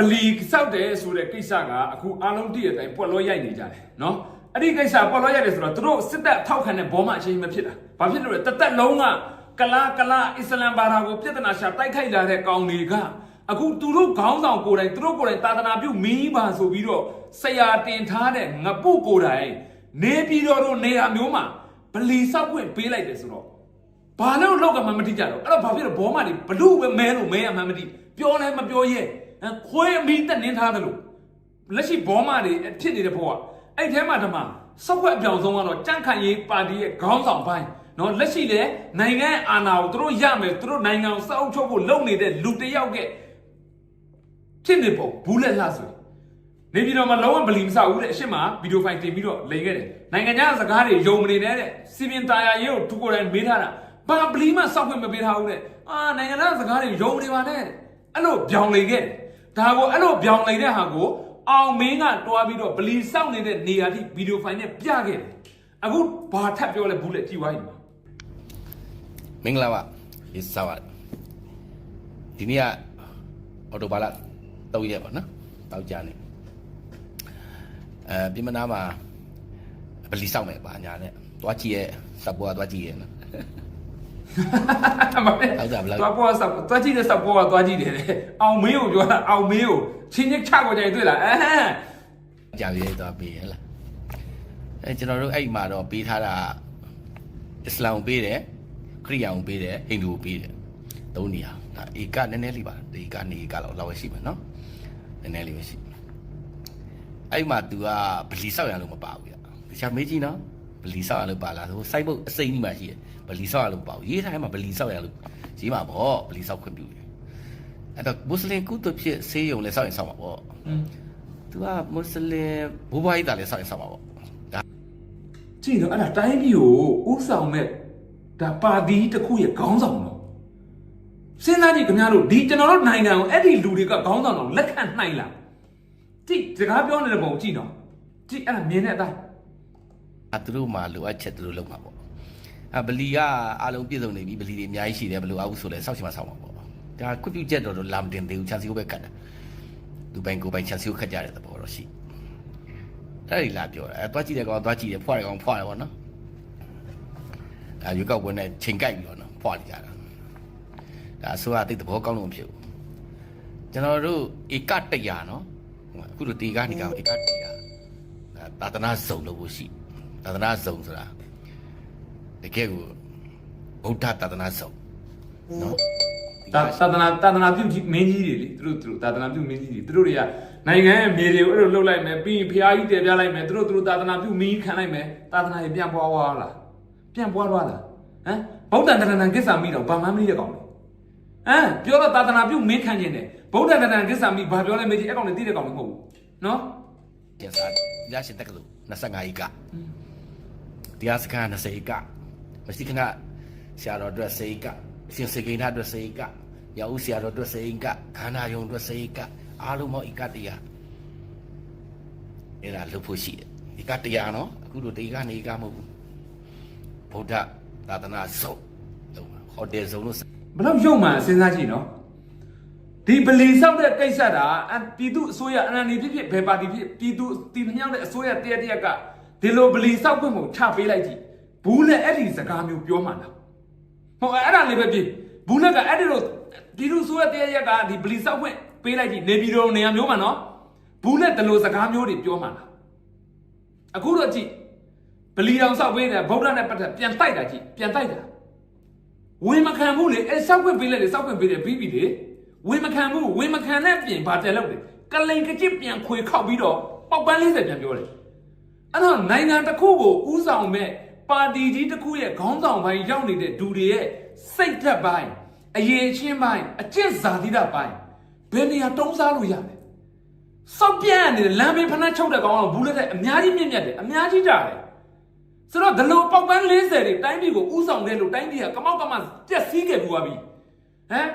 ဗလီစောက်တယ်ဆိုတဲ့ကိစ္စကအခုအားလုံးတည့်ရတဲ့အတိုင်းပွက်လို့ရိုက်နေကြတယ်နော်အဲ့ဒီကိစ္စပွက်လို့ရိုက်တယ်ဆိုတော့သူတို့စစ်တပ်ထောက်ခံတဲ့ဘောမအချင်းမဖြစ်တာဘာဖြစ်လို့လဲတသက်လုံးကကလာကလာအစ္စလမ်ဘာသာကိုပြဿနာရှာတိုက်ခိုက်လာတဲ့ကောင်တွေကအခုသူတို့ခေါင်းဆောင်ကိုယ်တိုင်သူတို့ကိုယ်တိုင်သာသနာပြုမီးပါဆိုပြီးတော့ဆရာတင်ထားတဲ့ငပုကိုယ်တိုင်နေပြည်တော်တို့နေရာမျိုးမှာဗလီစောက်ခွင့်ပေးလိုက်တယ်ဆိုတော့ဘာလို့လောက်ကမှမတိကြတော့အဲ့တော့ဘာဖြစ်လို့ဘောမတွေဘလူပဲမဲလို့မဲရမှမတိပြောလဲမပြောရဲဟမ် ခွေးအမီတက်နင်းထားတယ်လို့လက်ရှိဘောမတွေဖြစ်နေတဲ့ဘောကအဲ့ထဲမှာဓမ္မစောက်ခွက်အပြောင်ဆုံးကတော့ကြန့်ခိုင်ရေးပါတီရဲ့ခေါင်းဆောင်ပိုင်းနော်လက်ရှိလေနိုင်ငံအာဏာကိုသူတို့ရမယ်သူတို့နိုင်ငံကိုစောက်ချုပ်ဖို့လုပ်နေတဲ့လူတစ်ယောက်ကဖြစ်နေပုံဘူးလက်လှဆိုရင်နေပြည်တော်မှာလုံးဝဗလီမဆောက်ဘူးတဲ့အရှင်းမှာဗီဒီယိုဖိုင်တင်ပြီးတော့လိန်ခဲ့တယ်နိုင်ငံခြားစကားတွေယုံမနေနဲ့တဲ့စီပင်တာယာရေးကိုသူကိုယ်တိုင်မေးထားတာဘာဗလီမှစောက်ခွင့်မပေးထားဘူးတဲ့အာနိုင်ငံခြားစကားတွေယုံမနေပါနဲ့အဲ့လိုပြောင်းလိန်ခဲ့တယ် ဒါကိုအဲ့လိုပြောင်းလိန်တဲ့ဟာကိုအောင်မင်းကတွားပြီးတော့ဗလီစောက်နေတဲ့နေရာထိဗီဒီယိုဖိုင်နဲ့ပြခဲ့တယ်အခုဘာထပ်ပြောလဲဘူးလေကြည့်သွားရင်ပါမင်္ဂလာပါဒီစာပါဒီနေ့ကအော်တိုဘာလ3ရက်ပါနော်တောက်ကြနေအဲပြင်မနာမှာဗလီဆောက်မယ်ပါညာနဲ့တွားကြည့်ရဲ့စပ်ပေါ်ကတွားကြည့်ရဲ့နော် မမေဟုတ်ကြပါလားတွားပေါ်ဆောက်တွားကြည့်တဲ့ဆောက်ပေါ်ကတွားကြည့်တယ်တဲ့အောင်မင်းကိုပြောတာအောင်မင်းကိုချင်းချင်းချကိုကြိုင်တွေ့လားအဲဟမ်ကြာပြီတော့ပေးရလားအဲကျွန်တော်တို့အဲ့မှာတော့ပေးထားတာအစ္စလာမ်ကိုပေးတယ်ခရစ်ယာန်ကိုပေးတယ်ဟိန္ဒူကိုပေးတယ်သုံးနေရာဒါဧကနည်းနည်းလေးပါဒီကနေဧကလောက်လောက်ပဲရှိမယ်နော်နည်းနည်းလေးပဲရှိအဲ့မှာ तू ကဗလီဆောက်ရလို့မပါဘူးဗျတခြားမေးကြည့်နော်ဗလီဆောက်ရလို့ပါလားဆိုစိုက်ဖို့အစိမ့်ကြီးမှရှိတယ် ဗလီဆောက်ရလို့မပါဘူးရေးထားမှာဗလီဆောက်ရလို့ရေးမှာပေါ့ဗလီဆောက်ခွင့်ပြုတယ်အဲ့တော့မွတ်စလင်ကုသဖြစ်ဆေးရုံလဲဆောက်ရင်ဆောက်မှာပေါ့သူကမွတ်စလင်ဘိုးဘွားကြီးတာလည်းဆောက်ရင်ဆောက်ပါပေါ့ဒါကြည့်တော့အဲ့ဒါတိုင်းပြည်ကိုဥဆောင်မဲ့ဒါပါတီတစ်ခုရဲ့ခေါင်းဆောင်တော့စဉ်းစားကြည့်ခင်ဗျားတို့ဒီကျွန်တော်တို့နိုင်ငံကိုအဲ့ဒီလူတွေကခေါင်းဆောင်တော့လက်ခံနိုင်လားကြည့်စကားပြောနေတဲ့ပုံကြည့်တော့ကြည့်အဲ့ဒါမြင်တဲ့အတိုင်းအသူတို့မှလိုအပ်ချက်သူတို့လုပ်မှာပေါ့ အဗလီကအားလုံးပြည့်စုံနေပြီဗလီတွေအများကြီးရှိတယ်ဘယ်လိုအားဘူးဆိုလဲဆောက်ချင်မှဆောက်မှာပေါ့ဒါခွင့်ပြုချက်တော့တော့လာမတင်သေးဘူးချန်စီကိုပဲခတ်တာသူပိုင်ကိုပိုင်ချန်စီကိုခတ်ကြတဲ့သဘောတော့ရှိအဲ့ဒီလာပြောတာအဲသွားကြည့်တဲ့ကောင်သွားကြည့်တယ်ဖွာတယ်ကောင်ဖွာတယ်ပေါ့နော်အဲရွေးကောက်ပွဲနဲ့ချိန်ကြိုက်ပြီးတော့နော်ဖွာနေကြတာဒါအစိုးရတိတ်သဘောကောင်းလို့မဖြစ်ဘူးကျွန်တော်တို့ဧက100နော်အခုတို့တေကနေကောင်ဧက100သာသနာစုံလို့ဖို့ရှိသာသနာစုံဆိုတာ တကယ်ကိုဗုဒ္ဓသာသနာစုံနော်ဒါသာသနာသာသနာပြုကြီးမင်းကြီးတွေလေသူတို့သူတို့သာသနာပြုမင်းကြီးတွေသူတို့တွေကနိုင်ငံရဲ့မြေတွေကိုအဲ့လိုလှုပ်လိုက်မယ်ပြီးရင်ဖျားကြီးတည်ပြလိုက်မယ်သူတို့သူတို့သာသနာပြုမင်းကြီးခံလိုက်မယ်သာသနာတွေပြန်ပွားသွားလားပြန်ပွားသွားလားဟမ်ဗုဒ္ဓတရဏံကိစ္ဆာမိတော့ဘာမှမသိတဲ့ကောင်လေဟမ်ပြောတော့သာသနာပြုမင်းခံခြင်းတယ်ဗုဒ္ဓတရဏံကိစ္ဆာမိဘာပြောလဲမေကြီးအဲ့ကောင်လေသိတဲ့ကောင်လေမဟုတ်ဘူးနော်ကျန်စားရရှိတက်ကလို့25ဧကတရားစခန်း20ဧက မရှိခဏဆရာတော်အတွက်10ဧကရှင်စေကိန်းထားအတွက်10ဧကရအောင်ဆရာတော်အတွက်10ဧကခန္ဓာယုံအတွက်10ဧကအားလုံးပေါင်းဧက100အဲ့ဒါလုပ်ဖို့ရှိတယ်ဧက100နော်အခုတို့တေကနေဧကမဟုတ်ဘူးဗုဒ္ဓသာသနာစုံဟိုတယ်စုံလို့ဘယ်တော့ရုံမှန်စဉ်းစားကြည့်နော်ဒီဗလီဆောက်တဲ့ကိစ္စတာအပြည်သူအစိုးရအနန္တဖြစ်ဖြစ်ဘယ်ပါတီဖြစ်ပြည်သူတည်မြောက်တဲ့အစိုးရတရက်တရက်ကဒီလိုဗလီဆောက်ခွင့်ကိုချပေးလိုက်ကြည့် ဘူးနဲ့အဲ့ဒီစကားမျိုးပြောမှလားဟိုအဲ့ဒါလေးပဲဖြစ်ဘူးနဲ့ကအဲ့ဒီလိုပြည်သူအစိုးရတရက်ရက်ကဒီဗလီဆောက်ခွင့်ပေးလိုက်ကြည့်နေပြည်တော်နေရာမျိုးမှာနော်ဘူးနဲ့ဒီလိုစကားမျိုးတွေပြောမှလားအခုတော့ကြည့်ဗလီတော်ဆောက်ပေးတယ်ဗုဒ္ဓနဲ့ပတ်သက်ပြန်တိုက်တာကြည့်ပြန်တိုက်တာဝင်မခံဘူးလေအဲစောက်ခွင့်ပေးလိုက်လေစောက်ခွင့်ပေးတယ်ပြီးပြီလေဝင်မခံဘူးဝင်မခံတဲ့ပြင်ဘာတယ်လို့လေကလိန်ကကြစ်ပြန်ခွေခောက်ပြီးတော့ပေါက်ပန်း40ပြန်ပြောတယ်အဲ့တော့နိုင်ငံတစ်ခုကိုဥဆောင်မဲ့ ပါတီကြီးတစ်ခုရဲ့ခေါင်းဆောင်ပိုင်းရောက်နေတဲ့ဒူတွေရဲ့စိတ်ဓာတ်ပိုင်းအရေးချင်းပိုင်းအကျင့်ဇာတိဓာတ်ပိုင်းဘယ်နေရာတုံးစားလို့ရလဲစောက်ပြန်နေတဲ့လမ်းဘေးဖနှက်ချုပ်တဲ့ကောင်ကတော့ဘူးလက်တဲ့အများကြီးမြင့်မြတ်တယ်အများကြီးတာတယ်ဆိုတော့ဒီလိုပေါက်ပန်း40တွေတိုင်းပြည်ကိုဥဆောင်ခဲ့လို့တိုင်းပြည်ကကမောက်ကမပြက်စီးခဲ့ဘူးပါပြီဟမ်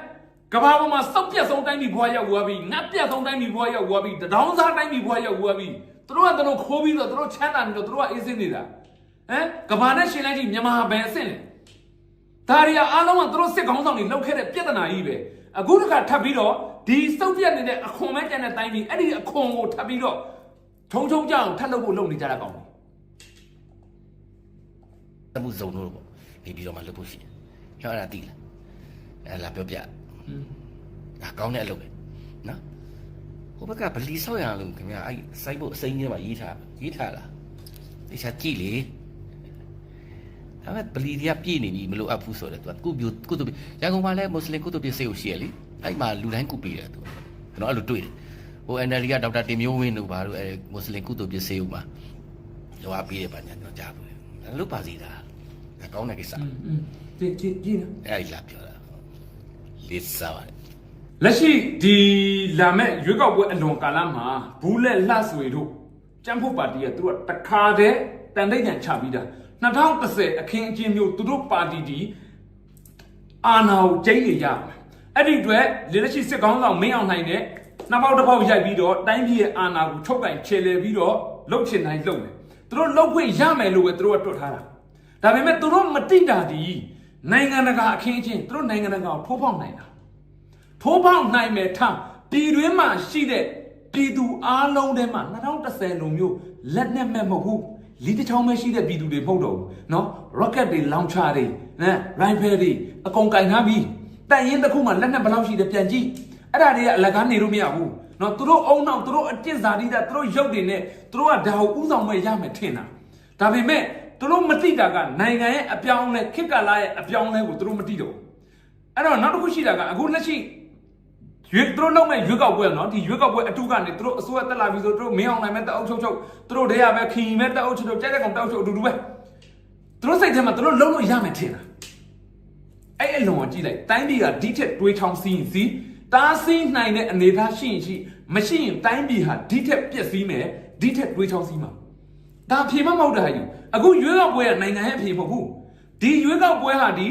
ကဘာပေါ်မှာစောက်ပြက်ဆုံးတိုင်းပြည်ဘွားရောက်ဘူးပါပြီငတ်ပြက်ဆုံးတိုင်းပြည်ဘွားရောက်ဘူးပါပြီတဒေါင်းစားတိုင်းပြည်ဘွားရောက်ဘူးပါပြီသူတို့ကသူတို့ခိုးပြီးတော့သူတို့ချမ်းသာနေတော့သူတို့ကအေးစင်းနေတာ ဟမ်ကဘာနဲ့ရှင်လိုက်ကြည့်မြန်မာဘယ်အဆင့်လဲဒါရီယာအားလုံးကသူတို့စစ်ကောင်းဆောင်တွေလောက်ခဲ့တဲ့ပြဿနာကြီးပဲအခုတခါထပ်ပြီးတော့ဒီစုပ်ပြက်နေတဲ့အခွန်မဲကျန်တဲ့တိုင်းပြည်အဲ့ဒီအခွန်ကိုထပ်ပြီးတော့ထုံထုံကြအောင်ထပ်လုပ်ဖို့လုပ်နေကြတာကောင်းတယ်တမှုစုံလို့ပေါ့နေပြီးတော့မှလုပ်ဖို့ရှိတယ်ဟောအဲ့ဒါသိလားအဲ့လာပြောပြဒါကောင်းတဲ့အလုပ်ပဲနော်ဟိုဘက်ကဗလီဆောက်ရအောင်လို့ခင်ဗျာအဲ့စိုက်ဖို့အစိမ်းကြီးမှာရေးထားရေးထားလားသိချာကြည့်လေ ဒါပေမဲ့ဗလီတွေကပြည့်နေပြီမလို့အပ်ဘူးဆိုတော့သူကကုပြကုတုပြရန်ကုန်မှာလည်းမွတ်စလင်ကုတုပြစေကိုရှိရလေအဲ့မှာလူတိုင်းကုပေးတယ်သူကျွန်တော်အဲ့လိုတွေ့တယ်ဟို NLD ကဒေါက်တာတင်မျိုးဝင်းတို့ဘာလို့အဲမွတ်စလင်ကုတုပြစေဦးမှာလောအားပေးတယ်ပါညာကျွန်တော်ကြားဘူးအဲ့လိုပါစီတာဒါကောင်းတဲ့ကိစ္စอืมကြည့်ကြည့်ကြည့်နော်အဲ့ဒီလာပြောတာလေးစားပါတယ်လက်ရှိဒီလာမဲ့ရွေးကောက်ပွဲအလွန်ကာလမှာဘူးလက်လှဆွေတို့ကျန်းဖို့ပါတီကသူကတခါတည်းတန်တိတ်တန်ချပြီးတာ 2010အခင်းအကျင်းမျိုးသူတို့ပါတီဒီအာဏာကိုကျိန်းနေကြမယ်အဲ့ဒီအတွက်လက်ရှိစစ်ကောင်းဆောင်မင်းအောင်နိုင်နဲ့နှစ်ပေါက်တစ်ပေါက်ရိုက်ပြီးတော့တိုင်းပြည်ရဲ့အာဏာကိုချုပ်ကင်ခြေလှယ်ပြီးတော့လှုပ်ချင်တိုင်းလှုပ်တယ်သူတို့လှုပ်ခွင့်ရမယ်လို့ပဲသူတို့ကတွတ်ထားတာဒါပေမဲ့သူတို့မတိတာဒီနိုင်ငံတကာအခင်းအကျင်းသူတို့နိုင်ငံတကာကိုထိုးဖောက်နိုင်တာထိုးပေါက်နိုင်မယ်ထပြည်တွင်းမှာရှိတဲ့ပြည်သူအားလုံးထဲမှာ2010လိုမျိုးလက်နဲ့မဲ့မဟုတ်ဘူး လီတစ်ချောင်းပဲရှိတဲ့ပြည်သူတွေမဟုတ်တော့ဘူးเนาะ rocket တွေ launcher တွေနဲ rifle တွေအကုန်ကင်ထားပြီးတိုင်ရင်တစ်ခုမှလက်နဲ့ဘယ်လောက်ရှိတယ်ပြန်ကြည့်အဲ့ဒါတွေကအလကားနေလို့မရဘူးเนาะသူတို့အုံနောက်သူတို့အကျင့်စာတိတာသူတို့ရုပ်တွေနဲ့သူတို့ကဒါကိုဥဆောင်မဲ့ရမယ်ထင်တာဒါပေမဲ့သူတို့မသိတာကနိုင်ငံရဲ့အပြောင်းလဲခေတ်ကာလရဲ့အပြောင်းလဲကိုသူတို့မသိတော့ဘူးအဲ့တော့နောက်တစ်ခုရှိတာကအခုလက်ရှိ ရွေးသူတို့လုံးမဲ့ရွေးကောက်ပွဲနော်ဒီရွေးကောက်ပွဲအတူကနေသူတို့အစိုးရတက်လာပြီဆိုသူတို့မင်းအောင်နိုင်မဲ့တအုပ်ချုပ်ချုပ်သူတို့တည်းရပဲခီမဲ့တအုပ်ချုပ်ချုပ်ကြက်ကြက်ကောင်တအုပ်ချုပ်အတူတူပဲသူတို့စိတ်ထဲမှာသူတို့လုံးလို့ရမယ်ထင်တာအဲ့အလုံးကိုကြည့်လိုက်တိုင်းပြည်ကဒီထက်တွေးချောင်းစီးရင်စီးတားဆီးနိုင်တဲ့အနေအထားရှိရင်ရှိမရှိရင်တိုင်းပြည်ဟာဒီထက်ပျက်စီးမယ်ဒီထက်တွေးချောင်းစီးမှာဒါအဖြေမမဟုတ်တာဟာယူအခုရွေးကောက်ပွဲကနိုင်ငံရဲ့အဖြေမဟုတ်ဘူးဒီရွေးကောက်ပွဲဟာဒီ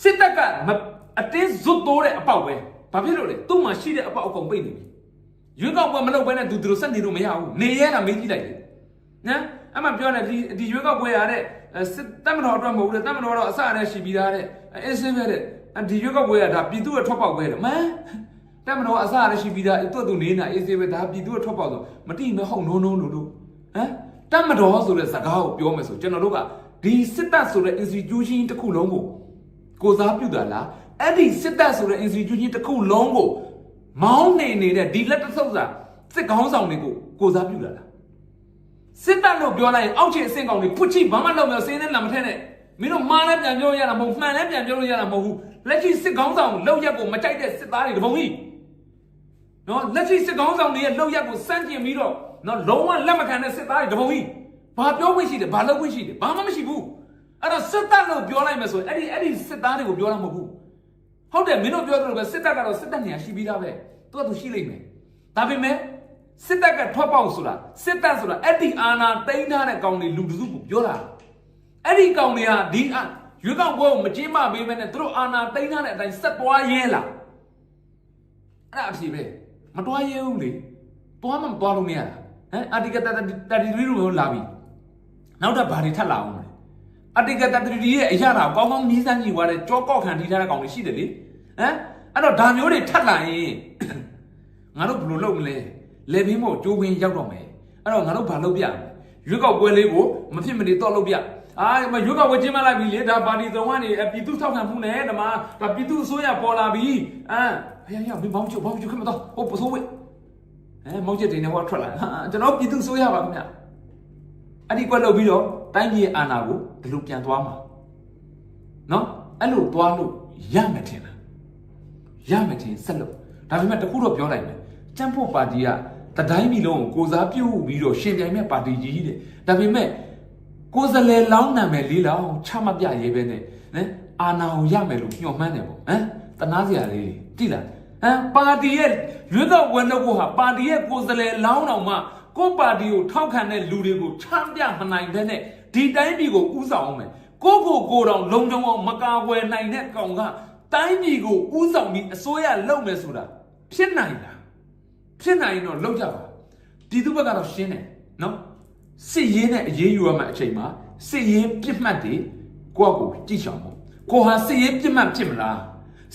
စစ်တပ်ကမအတင်းဇွတ်တိုးတဲ့အပေါက်ပဲ ဘာဖြစ်လို့လဲသူ့မှာရှိတဲ့အပေါက်အကုန်ပိတ်နေပြီရွေးကောက်ပွဲမလုပ်ဘဲနဲ့သူတို့ဆက်နေလို့မရဘူးနေရဲတာမေးကြည့်လိုက်လေနော်အမှပြောတယ်ဒီဒီရွေးကောက်ပွဲရတဲ့စစ်တပ်မတော်အတွက်မဟုတ်ဘူးတဲ့တပ်မတော်တော့အစအရဲရှိပြီးသားတဲ့အေးစင်းပဲတဲ့ဒီရွေးကောက်ပွဲကဒါပြည်သူ့ရဲ့ထွက်ပေါက်ပဲတဲ့မန်တပ်မတော်အစအရဲရှိပြီးသားသူ့သူနေနေတာအေးစင်းပဲဒါပြည်သူ့ရဲ့ထွက်ပေါက်ဆိုမတိမဟုတ်နိုးနိုးလို့လို့ဟမ်တပ်မတော်ဆိုတဲ့စကားကိုပြောမယ်ဆိုကျွန်တော်တို့ကဒီစစ်တပ်ဆိုတဲ့ institution တစ်ခုလုံးကိုကိုစားပြုတာလား အဲ့ဒီစစ်တပ်ဆိုတဲ့ institution တစ်ခုလုံးကိုမောင်းနေနေတဲ့ဒီလက်တစ်ဆုပ်စာစစ်ကောင်းဆောင်တွေကိုကိုစားပြုတာလားစစ်တပ်လို့ပြောလိုက်ရင်အောက်ခြေအဆင့်ကောင်တွေဖွချိဘာမှလုပ်မလို့စင်းနဲ့လာမထက်နဲ့မင်းတို့မားလည်းပြန်ပြောရတာမဟုတ်မှန်လည်းပြန်ပြောလို့ရတာမဟုတ်ဘူးလက်ရှိစစ်ကောင်းဆောင်လောက်ရက်ကိုမကြိုက်တဲ့စစ်သားတွေတပုံကြီးနော်လက်ရှိစစ်ကောင်းဆောင်တွေရဲ့လောက်ရက်ကိုစန့်ကျင်ပြီးတော့နော်လုံးဝလက်မခံတဲ့စစ်သားတွေတပုံကြီးဘာပြောခွင့်ရှိတယ်ဘာလုပ်ခွင့်ရှိတယ်ဘာမှမရှိဘူးအဲ့တော့စစ်တပ်လို့ပြောလိုက်မယ်ဆိုရင်အဲ့ဒီအဲ့ဒီစစ်သားတွေကိုပြောတာမဟုတ်ဘူး ဟုတ်တယ်မင်းတို့ပြောသလိုပဲစစ်တပ်ကတော့စစ်တပ်နေရာရှိပြီးသားပဲသူကသူရှိလိမ့်မယ်ဒါပေမဲ့စစ်တပ်ကထွက်ပေါက်ဆိုတာစစ်တပ်ဆိုတာအဲ့ဒီအာဏာတိန်းထားတဲ့ကောင်တွေလူတစုကိုပြောတာအဲ့ဒီကောင်တွေဟာဒီအရွေးကောက်ပွဲကိုမကျင်းပပေးဘဲနဲ့သူတို့အာဏာတိန်းထားတဲ့အတိုင်းဆက်သွားရဲလားအဲ့ဒါအဖြစ်ပဲမတွားရဲဘူးလေတွားမှမတွားလို့မရတာဟမ်အာတီကတတ33လို့လာပြီနောက်တော့ဘာတွေထပ်လာအောင်လဲအတိကတတရီရဲ့အရာတော်ကောင်းကောင်းနီးစမ်းကြည့်သွားတဲ့ကြောကော့ခံထိထားတဲ့ကောင်တွေရှိတယ်လေ ဟမ်အဲ့တော့ဒါမျိုးတွေထပ်လာရင်ငါတို့ဘယ်လိုလုပ်မလဲလေဘင်းမို့ကျိုးခွင်းရောက်တော့မယ်အဲ့တော့ငါတို့ဘာလုပ်ပြမလဲရွေးကောက်ပွဲလေးကိုမဖြစ်မနေတော့လုပ်ပြအာမရွေးကောက်ပွဲကျင်းပလိုက်ပြီလေဒါပါတီသုံးကနေပြည်သူထောက်ခံမှုနဲ့ဓမ္မဒါပြည်သူအစိုးရပေါ်လာပြီအမ်ဟဲ့ဟဲ့မင်းဘောင်းချုပ်ဘောင်းချုပ်ခမတော့ဟိုပစိုးဝဲအဲမောင်ချက်တင်နေဟောထွက်လာဟာကျွန်တော်ပြည်သူအစိုးရပါခင်ဗျအဲ့ဒီကွက်လုပ်ပြီးတော့တိုင်းပြည်အာဏာကိုဒီလိုပြန်သွားမှာနော်အဲ့လိုသွားလို့ရမယ်ထင်လား ရမယ်ထင်ဆက်လို့ဒါပေမဲ့တခုတော့ပြောလိုက်မယ်ကျန်းဖို့ပါတီကတတိုင်းပြည်လုံးကိုကိုစားပြုတ်ပြီးတော့ရှင်ပြိုင်မဲ့ပါတီကြီးတဲ့ဒါပေမဲ့ကိုယ်စလဲလောင်းနာမယ်လေးလောင်းချမပြရေးပဲနဲ့နော်အာဏာကိုရမယ်လို့ညှော်မှန်းတယ်ပေါ့ဟမ်တနာစရာလေးတိလားဟမ်ပါတီရဲ့ရွေးကောက်ပွဲလုပ်ဖို့ဟာပါတီရဲ့ကိုယ်စလဲလောင်းတော်မှကိုယ့်ပါတီကိုထောက်ခံတဲ့လူတွေကိုချမ်းပြမနိုင်တဲ့နဲ့ဒီတိုင်းပြည်ကိုဥဆောင်အောင်မယ်ကိုယ့်ကိုယ်ကိုယ်တော်လုံခြုံအောင်မကာကွယ်နိုင်တဲ့ကောင်က တိုင်းပြည်ကိုဥဆောင်ပြီးအစိုးရလုပ်မယ်ဆိုတာဖြစ်နိုင်လားဖြစ်နိုင်ရင်တော့လုပ်ကြပါပြည်သူဘက်ကတော့ရှင်းတယ်နော်စစ်ရေးနဲ့အရေးယူရမယ့်အချိန်မှာစစ်ရေးပြစ်မှတ်တွေကိုယ့်ကိုကြည့်ရှောင်ဖို့ကိုဟာစစ်ရေးပြစ်မှတ်ဖြစ်မလား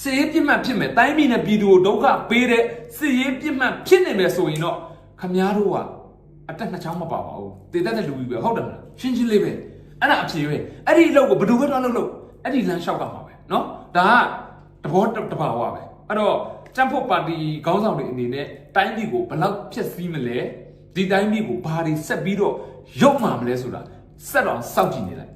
စစ်ရေးပြစ်မှတ်ဖြစ်မယ်တိုင်းပြည်နဲ့ပြည်သူကိုဒုက္ခပေးတဲ့စစ်ရေးပြစ်မှတ်ဖြစ်နေမယ်ဆိုရင်တော့ခမားတို့ကအတက်နှစ်ချောင်းမပါပါဘူးတေတက်တဲ့လူကြီးပဲဟုတ်တယ်မလားရှင်းရှင်းလေးပဲအဲ့ဒါအဖြေပဲအဲ့ဒီအလုပ်ကိုဘယ်သူပဲတော့လုပ်လို့အဲ့ဒီလမ်းလျှောက်ကြမှာပဲเนาะဒါက တဘောတဘာဝပဲအဲ့တော့ကျန်းဖို့ပါတီခေါင်းဆောင်တွေအနေနဲ့တိုင်းပြည်ကိုဘယ်လောက်ဖျက်ဆီးမလဲဒီတိုင်းပြည်ကိုဘာတွေဆက်ပြီးတော့ရုပ်မှာမလဲဆိုတာဆက်တော့စောင့်ကြည့်နေလိုက်